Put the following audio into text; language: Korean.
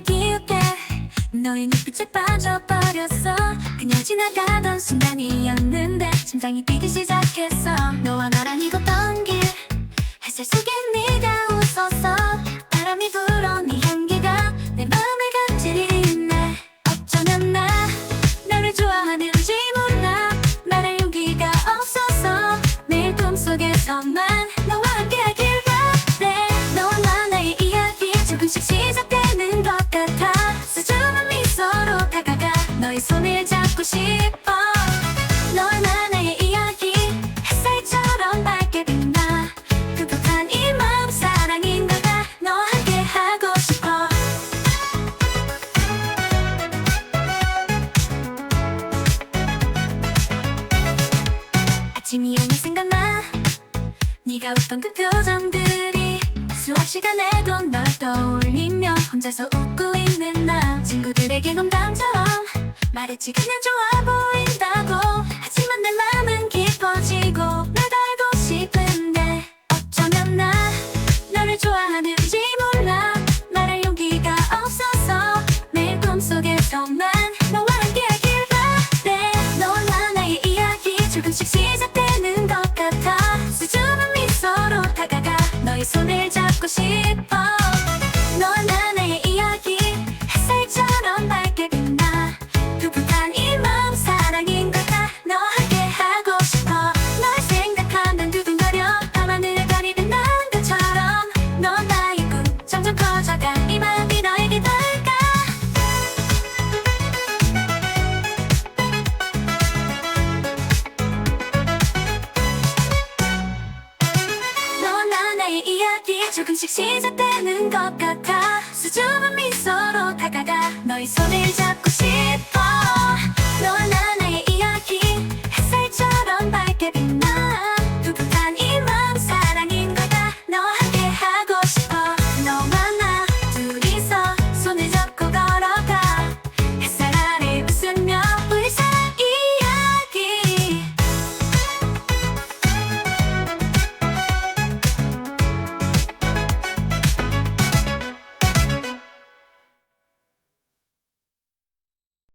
날 기웃게 너의 눈빛에 빠져버렸어. 그냥 지나가던 순간이었는데 심장이 뛰기 시작했어. 너와 나란 이었던길 햇살 속에 네가 너의 손을 잡고 싶어. 너와 나의 이야기 햇살처럼 밝게 빛나. 풋풋한 이 마음 사랑인 걸까 너와 함께 하고 싶어. 아침이 오면 생각나. 네가 웃던 그 표정들이 수업 시간에도 널 떠올리며 혼자서 웃고 있는 나. 친구들에게 농담처럼 말했지. 그냥 좋아 보인다고. 하지만 내 맘은 깊어지고 널더 알고 싶은데 어쩌면 나 너를 좋아하는지 몰라. 말할 용기가 없어서 매일 꿈속에서만 너와 함께하길 바래. 너와 나 나의 이야기 조금씩 시작되는 것 같아. 수줍은 미소로 다가가 너의 손을 잡고 싶어 조금씩 시작되는 것 같아. 수줍은 미소로 다가가. 너의 손을